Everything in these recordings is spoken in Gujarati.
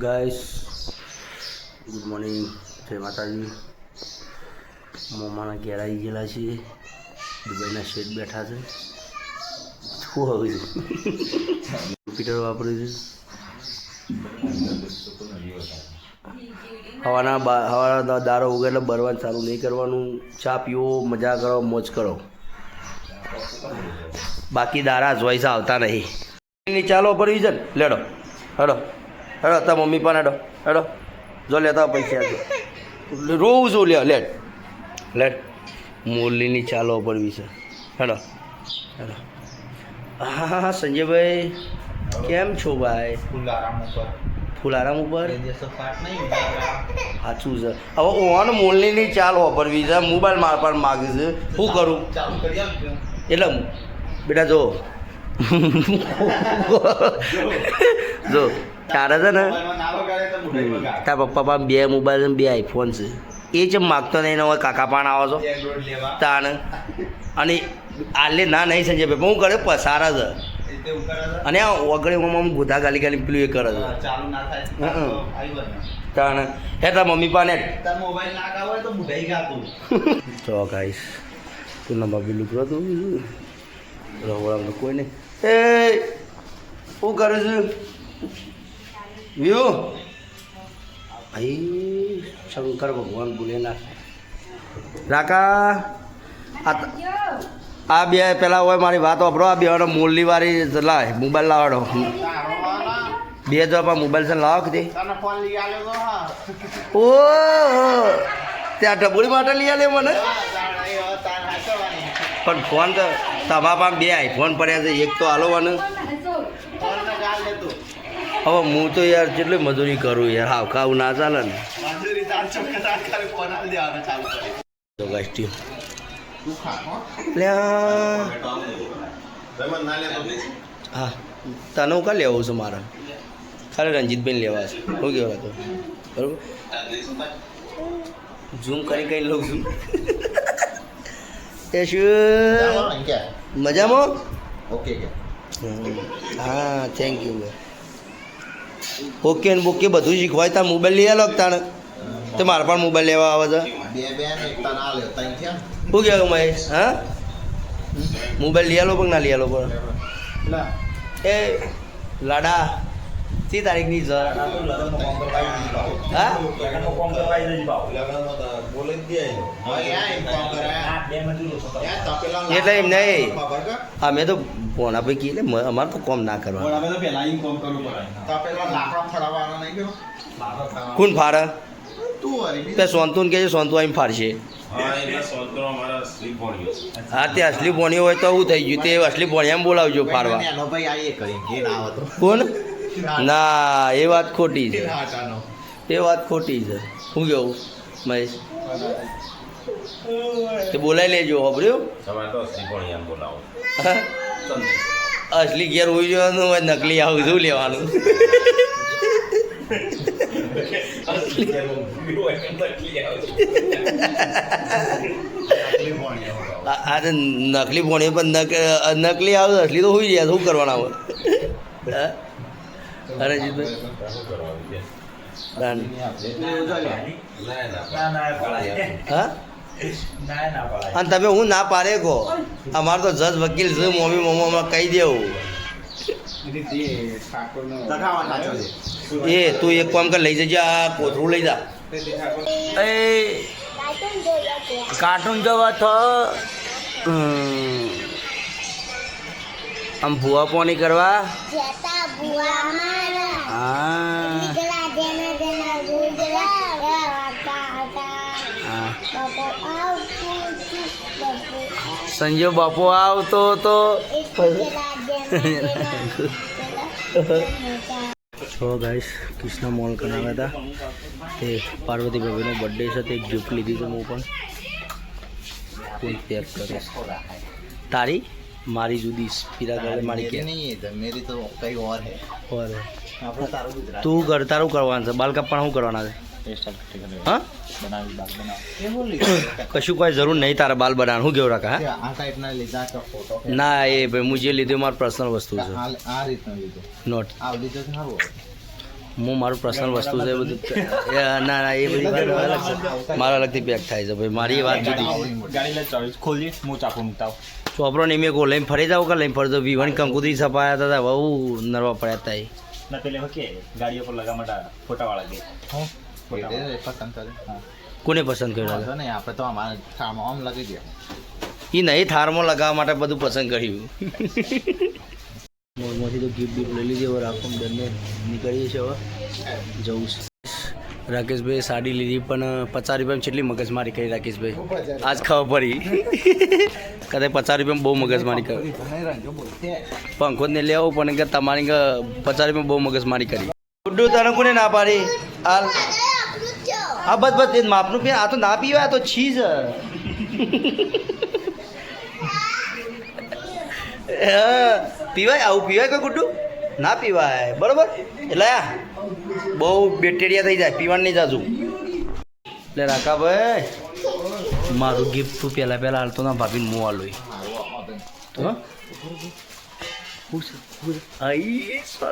ગાઈસ ગુડ મોર્નિંગ જય માતાજી. મમ્માના ઘેર આવી ગયેલા છીએ. દુબઈના શેઠ બેઠા છે. શું હવે? કમ્પ્યુટર વાપર્યું છે. હવાના હવાના દારો ઉગે એટલે બરવાનું ચાલુ નહીં કરવાનું. ચા પીવો, મજા કરો, મોજ કરો. બાકી દારા જોઈસ આવતા નહીં. ચાલો ભરવી છે ને લેડો, હેડો. હેડો તા મમ્મી પણ હેડો હેડો. જો લેતા પૈસા રોવું છું લે લેટ લેટ મુરલીની ચાલો પડવી છે. હેડો હેડો. હા હા હા સંજયભાઈ કેમ છો ભાઈ? ફુલારામ ઉપર. ફુલારામ ઉપર. સાચું છે. હવે ઓન મોલની ચાલ વાપરવી છે. મોબાઈલ માર પર માગે છે. શું કરું. એટલે બેટા જો. જો. તારે છે ને. તારા પપ્પા પાસે બે મોબાઈલ અને બે આઈફોન છે. એ જેમ માગતો નહીં હવે કાકા પણ આવો છો. તાને અને આલે ના નહીં સંજય ભાઈ હું કરે પસારા છે. અને આ ઓગળી હું ગોધા ગાલી ગાલી પેલું એ કરે છે. તાને હે તાર મમ્મી પાને હોય તો ગાઈસ તું નંબર બી કરો તું. રવડાવતો કોઈ નહીં. એ શું કરે છે? વ્યુ ભાઈ શંકર ભગવાન ભૂલેના રાકા આ બે પેલા હોય મારી વાત વાપરો આ બે મૂળની વાળી લાય મોબાઈલ લાવાડો બે જો આપણા મોબાઈલ છે લાવો કે તને ફોન લઈ આલ્યો તો હા. ઓ ત્યાં ડબોળી માટે લઈ આલે મને. પણ ફોન તો તમારા પાસે બે આઈફોન પડ્યા છે એક તો હાલો મને. હવે હું તો યાર કેટલી મજૂરી કરું યાર હાવ ખાવું ના ચાલે ને. તો ગાઈસ ટીમ તું ખા, હો. તને હું. કાં લેવું છું મારે. ખાલી રંજીતભાઈ લેવા છે. શું કહેવાય તો? બરોબર? ઝૂમ કરી કઈ લઉં છું. એ શું. મજામાં? ઓકે હા થેન્ક યુ ઓકે ને બોકે બધું શીખવાય. તાર મોબાઈલ લઈ આલો તાણે. તો મારે પણ મોબાઈલ લેવા આવે છે. શું કહેવું મહેશ? હા? મોબાઈલ લઈ આલો પણ ના લઈ આલો પણ? એ લાડા. સી તારીખની છે હા એટલે એમ નહીં અમે તો ફોન આપે કે એટલે અમારે તો કોમ ના કરવા કોણ ફાડે તે સોનતું કે છે સોનતું આવીને ફાડશે હા તે અસલી ભોણી હોય તો શું થઈ ગયું તે અસલી ભોણી એમ બોલાવજો ફાડવા કોણ ના એ વાત ખોટી છે. એ વાત ખોટી છે. શું કેવું મહેશ? તે બોલાવી લેજો હબર્યું અસલી ઘેર હોઈ જવાનું હોય નકલી આવું શું લેવાનું? આ આ નકલી ભોણી પણ નક નકલી આવે અસલી તો હોઈ જાય શું કરવાના હોય? હા? અને તમે હું ના પાડે કહો. અમારે તો જજ વકીલ છે મમ્મી મમ્મી કહી દેવું. એ, તું એક કામ કર, લઈ જજે આ કોથળું, લઈ જા. એ, કાર્ટૂન જોવા તો આમ ભૂવા પોની કરવા? હા. બાપો આવતું તો છો ગાઈસ કૃષ્ણ મોલ કરાવ્યા હતા તે પાર્વતી ભાભીનો બર્થડે છે તે એક ગિફ્ટ લીધી છે હું પણ. પેક કરીશ. તારી? મારી જુદી પીરા ગળે મારી કે નહીં તો મેરી તો કઈ ઓર હે. ઓર હે. આપણે તારું ગુજરાત તું ઘર તારું કરવાનું છે. બાલ પણ શું કરવાના છે? કશું કોઈ જરૂર નહીં તારા બાલ બનાવવાનું. શું કેવું રાખા ના એ ભાઈ હું જે લીધું મારું પર્સનલ વસ્તુ છે. નોટ હું મારું પર્સનલ વસ્તુ છે બધું. ના ના એ બધી મારા અલગથી પેક થાય છે. ભાઈ મારી વાત જુદી. ખોલી હું ચાકુ મૂકતા આવું. ને મેં કો લઈને ફરી જાવ કે લઈને બી વિવન કંકુતરી છપાયા હતા બહુ નરવા પડ્યા હતા એ ના પેલે કે ગાડીઓ પર લગા માટે ફોટાવાળા ગઈ. પસંદ કરે. કોને પસંદ કર્યો નહીં આપણે તો અમારે થાળમાં આમ લગી ગયા એ નહીં થારમાં લગાવવા માટે બધું પસંદ કર્યું. મોલમાંથી તો ગિફ્ટ બિફ્ટ લઈ લીધી હવે રાખો બંને નીકળીએ છીએ હવે. જવું છે. રાકેશભાઈ સાડી લીધી પણ પચાસ રૂપિયામાં કેટલી મગજમારી કરી રાકેશભાઈ. આજ ખબર પડી. કદાચ પચાસ રૂપિયામાં બહુ મગજમારી કરી. પંખો ને લેવો પણ કે તમારી પચાસ રૂપિયામાં બહુ મગજમારી કરી. ગુડ્ડુ તને કોને ના પાડી? હાલ. હા બસ બસ એ માપનું પી આ તો ના પીવાય તો છીજ પીવાય આવું પીવાય કોઈ ગુડ્ડુ? ના પીવાય. બરોબર? એટલે આ બહુ બેક્ટેરિયા થઈ જાય પીવાનું નહીં જાજુ. એટલે રાખા ભાઈ મારું ગિફ્ટ તું પહેલાં પહેલાં હાલતો ના ભાભીને મું હાલું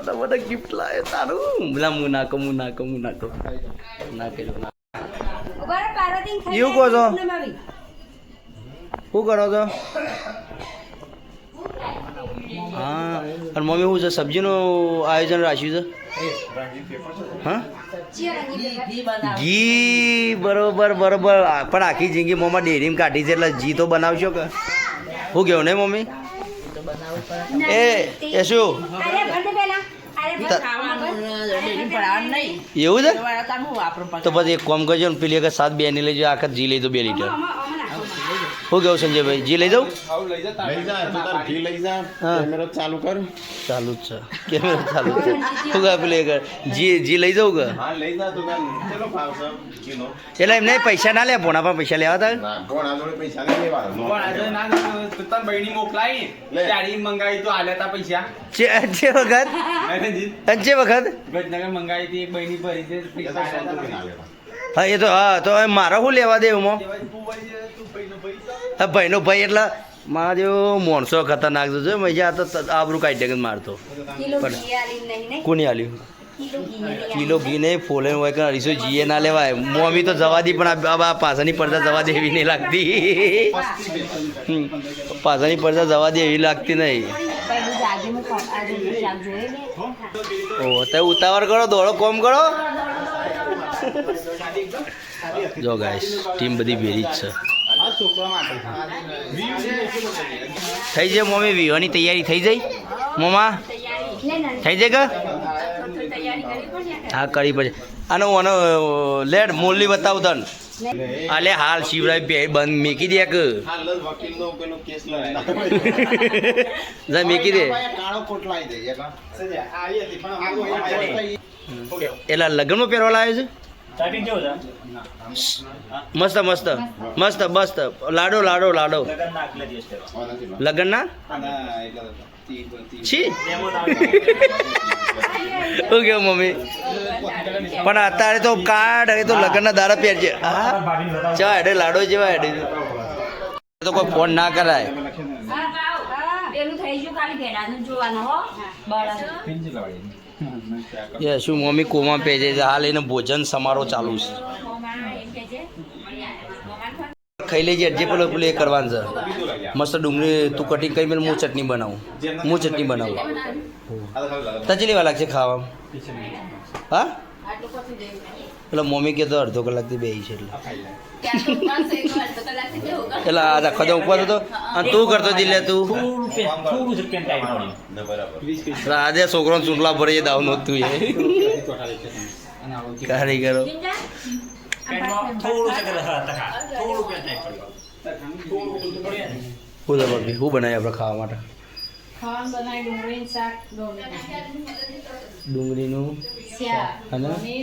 તો બધા ગિફ્ટ લાવે તારું. પેલા મું નાખો મું નાખો મું નાખો. નાખેલું ના. એવું કહો છો? શું કરો છો? હા. અને મમ્મી શું છે, સબ્જીનું આયોજન રાખ્યું છે? હા? ઘી બરોબર બરોબર. પણ આખી જિંદગી મમ્મા ડેરીમાં કાઢી છે, એટલે ઘી તો બનાવશો કે? હું કેવું ને મમ્મી? એ એ શું? એવું છે? તો પછી એક કોમ કરજો પેલી એક સાત બે ની લેજો, આખા જી લઈ દો બે લીટર. શું ગયો સંજયભાઈ? જી લઈ જાઉં? લઈ જા તું તાર ઘી લઈ જા હા. કેમેરો ચાલુ કર. ચાલુ જ છે. કેમેરો ચાલુ છે. શું કહે પેલું એક જી જી લઈ જાઉં કે એટલે એમને પૈસા ના લે ભોણા પણ પૈસા લેવા. હતા પૈસા. લેવા વખત? જી. વખત? લેવા. હા એ તો હા તો હવે શું લેવા દે એમાં? ભાઈનો ભાઈ એટલે મારા જેવો મોણસો ખતરનાક છે જો મજા તો આબરું કાઢી દે મારતો. કોની આલ્યું કિલો ઘી નહીં ફોલે હોય કે અઢીસો જીએ ના લેવાય. મોમી તો જવા દી પણ આ- પાછળની પડદા જવા દેવી નહીં લાગતી. પાછળની પડદા જવા દે એવી લાગતી નહીં. ઓ તે ઉતાવળ કરો દોડો કોમ કરો. જો ગાઈસ ટીમ બધી ભેરી જ છે. થઈ જાય. મમ્મી વિવાની તૈયારી થઈ જાય મમ્મા? થઈ જાય કે? હા કરી પછી આનો આનો લેડ મોરલી બતાવું તન. અલે હાલ શિવરાજ બે બંધ મેકી દે કે હાલ જ વકીલનો પેલો કેસ લડી જા મેકી દે. એટલે લગ્નમાં પહેરવા લાવ્યો છે? મસ્ત મસ્ત. મસ્ત મસ્ત. લાડો લાડો લાડો. લગ્નના છી. શું કેવું મમ્મી? પણ અત્યારે તો કાર્ડ હવે તો લગ્નના દારા પહેરજે હા? ચા હેડે લાડો જેવા હેડે. તો કોઈ ફોન ના કરાય. પેલું થઈ ગયું ખાલી ભેડાનું જોવાનું હો. બળદ. એ શું, મમ્મી કોમા પેજે છે? હાલ એને ભોજન સમારોહ ચાલુ છે. ખાઈ લેજે જે પેલો પેલું એ કરવાનું છે. મસ્ત ડુંગળી, તું કટિંગ કરી મેં હું ચટણી બનાવું. હું ચટણી બનાવું. તજી લેવા લાગશે ખાવામાં? હા? પેલા મમ્મી કહેતો તો અડધો કલાકથી બે છે એટલે. એટલે આ આખો તો ઉપવાસ હતો? અને તું કરતો તું? ટાઈટ મળ્યું. એટલે આજે છોકરો ચૂંટલા ભરે એ દાવ નહોતું એ. કારીગરો. હું ને. શું બનાવીએ આપણે ખાવા માટે? ડુંગળીનું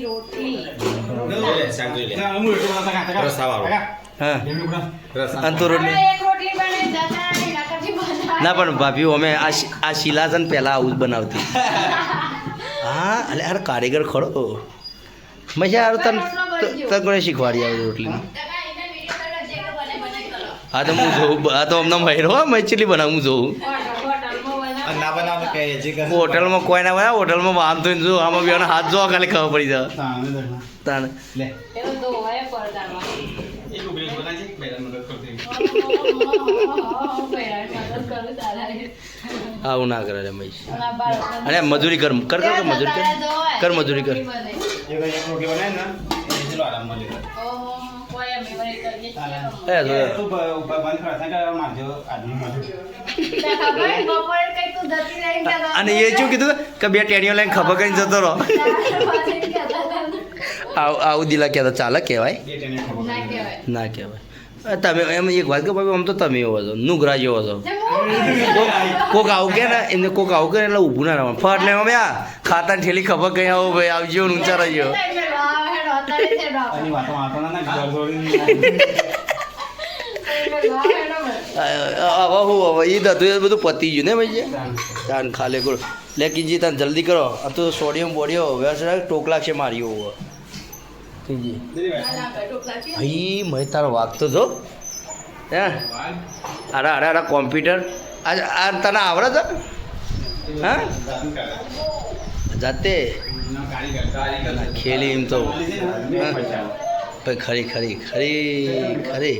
રોટલી હા. રોટલી. રોટલી બનાવે. ના પણ ભાભી અમે આ શિલાસન પહેલાં આવું જ બનાવતી. હા એટલે યાર કારીગર ખરો. મજા યાર તને તને શીખવાડી આવી રોટલીનું હા તો હું જોઉં આ તો અમને મહિનો મેચલી બનાવું હું જોઉં. હોટલમાં કોઈ ના બનાવે હોટલમાં વાંધો નહીં જો આમાં બી હાથ જોવા ખાલી ખબર પડી જાય. તાને લે. આવું ના કરે રમેશ અને અરે મજૂરી કર કર કર કર. મજૂરી કર કર. મજૂરી કર અને એ શું કીધું કે બે ટેણીઓ લઈને ખબર કરીને જતો રહો. આવું આવું દિલા કહેતા ચાલે કહેવાય? ના કહેવાય. તમે એમ એક વાત કે ભાઈ આમ તો તમે એવો છો નુગરા જેવો છો. કોક- આવું કે ને એમને કોક આવું કે એટલે ઊભું ના રહેવાનું. ફટ ને અમે આ ખાતા ઠેલી ખબર કઈ આવો ભાઈ આવજો ને ઊંચા રહેજો. છે વાતો વાતો ના ઘર છોડીને. હવે હું હવે એ હતું એ બધું પતી ગયું ને ભાઈ તાન ખાલી કરો લે કીજી તાન જલ્દી કરો. આ તો સોડિયમ બોડિયો વ્યવસાય ટોકલા છે માર્યો હવે કીજી ભાઈ મેં તારો વાગતો છો હે? અરે અરે અરે કોમ્પ્યુટર. આ તને આવડે છે? હા? જાતે? ખેલી એમ તો? ભાઈ ખરી ખરી ખરી ખરી.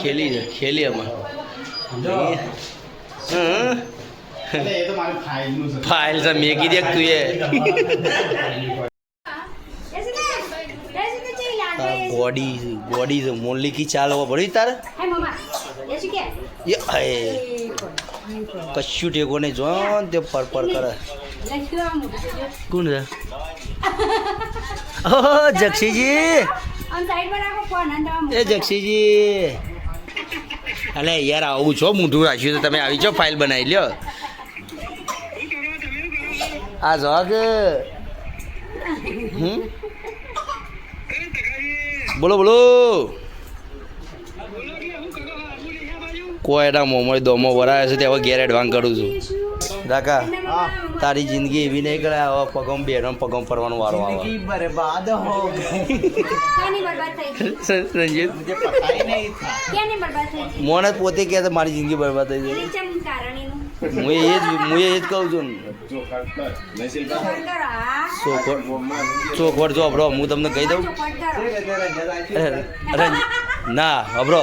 ખેલી ખેલી અમાર ફાઇલ છે મેગી દેખ તું એ. બોડી બોડી છે મોલી કી ચાલવા પડી તારે. એ. કશું ટેકો નહીં જો તે પર કરે. કોણ છે? ઓ જક્ષીજી. એ જક્ષીજી. અલે યાર, આવું છો, મોઢું રાખ્યું તો તમે આવી છો ફાઇલ બનાવી લ્યો. આ જો કે. બોલો બોલો. કોયડા મોમોય દોમો ભરાયો છે તે હવે ઘેર એડવાન કરું છું. કાકા તારી જિંદગી એવી નહીં કરે હવે પગમ બેરો પગમ ફરવાનો વારો આવે. બરબાદ હો સંજીત મોને પોતે કહે તો મારી જિંદગી બરબાદ થઈ જાય હું એ જ હું એ જ કહું છું. ચોખવટ ચોપડો હું. તમને કહી દઉં. ના અબરો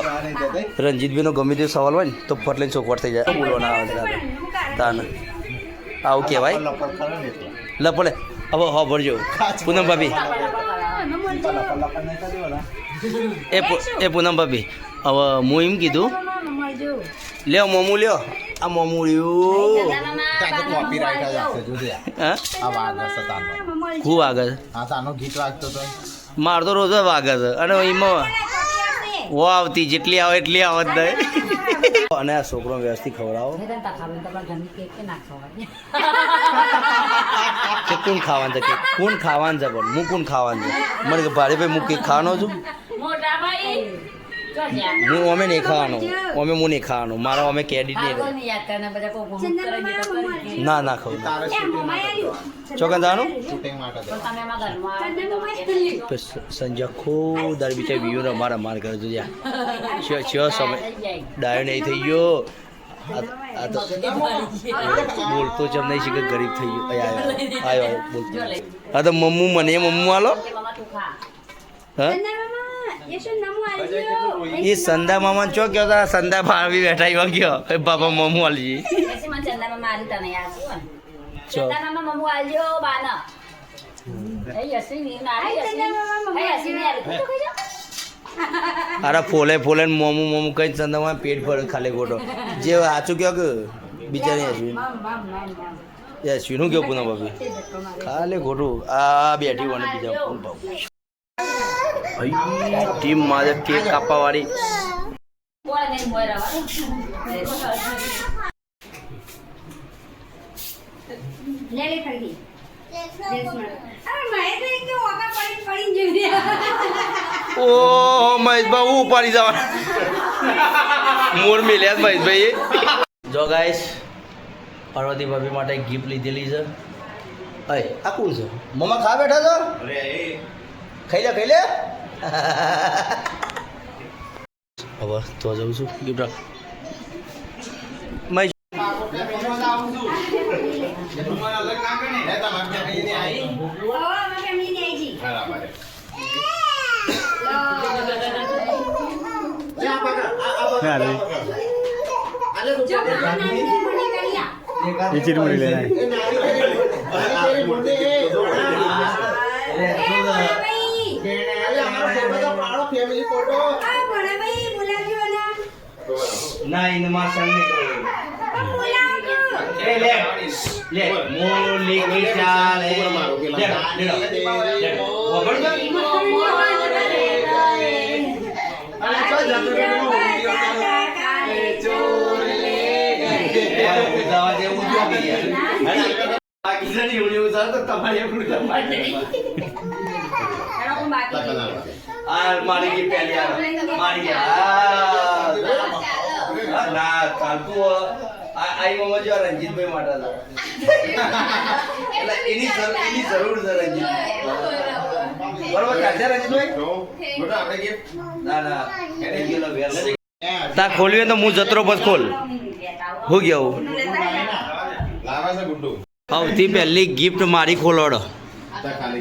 રંજીતભાઈનો ગમે તે સવાલ હોય ને તો ફટ લઈને ચોખવટ થઈ જાય. બોલવાના આવે તાન. આવું કહેવાય? લપડ હવે હા ભરજો. પૂનમ ભાભી. એ એ પૂનમ ભાભી. હવે હું એમ કીધું લ્યો મોમું લ્યો. આ મોમું લ્યો. હા? વાગ આગળ તો. માર તો રોજ વાગે છે અને એમાં વો આવતી જેટલી આવે એટલી આવત નહીં અને આ છોકરો વ્યવસ્થિત ખવડાવો. કે કોણ ખાવાનું છે કે કોણ ખાવાનું છે પણ હું કોણ ખાવાનું છે? મને કે ભારે ભાઈ હું કેક ખાવાનો છું. હું અમે નહીં ખાવાનું. અમે હું નહીં ખાવાનું. મારા અમે કેડી નહીં ની. ના ના ખાવ. ચોકન આવ્યું. સંજય ખૂબ દાર બિચાર વિયો અમારા માર કરે તું જ્યાં. છ છ સમય. ડાયો નહીં થઈ ગયો. આ- આ તો બોલતો જ નહીં છે કે ગરીબ થઈ ગયો. આવ્યો આવ્યો આયો બોલતો હા તો મમ્મુ મને મમ્મુ આલો. હા? એ સંધા એ મામા ચો કયો તા સંધા ભાવી બેઠા એવા ગયો એ બાપા મમુ આલજી એસી મને ચંદામાં તને યાદ છે ને? ચો આલજો બાના. એ યશવી નાની આઈ યશવી. ચંદામાં મમ્મુ એ યશવી આલી. તું તો ખાઈ જા. અરે ફોલે ફોલે મોમુ મોમું કઈ સંદામાં પેટ ભરે ખાલી ખોટો જે સાચું કયો કે બિચારી યશ્વી યશ્વીનું કયો પુના ભાભી ખાલી ખોટું આ બેઠી હોય બીજા ભાઈ ટીમ મારે કેક કાપવા વાળી બોલ નહીં બોલ રવા. લે ખરીદી ઓ મહેશભાઈ હું ઉપાડી જવા મોર મિલ્યા મહેશભાઈ જો ગાઈસ પાર્વતી ભાભી માટે ગિફ્ટ લીધેલી છે. અય આ કોણ છે? મમ્મા ખા બેઠા છો? ખાઈ લે ખાઈ લે. હવે તો જાઉં છું. ગિફ્ટ રાખ ये चिरमुरी लेना ના એને માં સંગ નહીં કરવું આ બોલાવજો. એ લે લે મોલી ચાલે લે લે ઉડી ઉતાર તો નહીં. આ મારી પહેલી આ મારી ના ચાલતું આઈ મમ્મા જો રંજીતભાઈ માટે એટલે એની એની જરૂર છે રંજીત બરોબર કાઢે રંજીતભાઈ? ના ના એને ગયેલો વેલ તા ખોલ્યું તો હું જતરો બસ ખોલ. હું ગયો? સૌથી પહેલી ગિફ્ટ મારી ખોલોડો. ખાલી.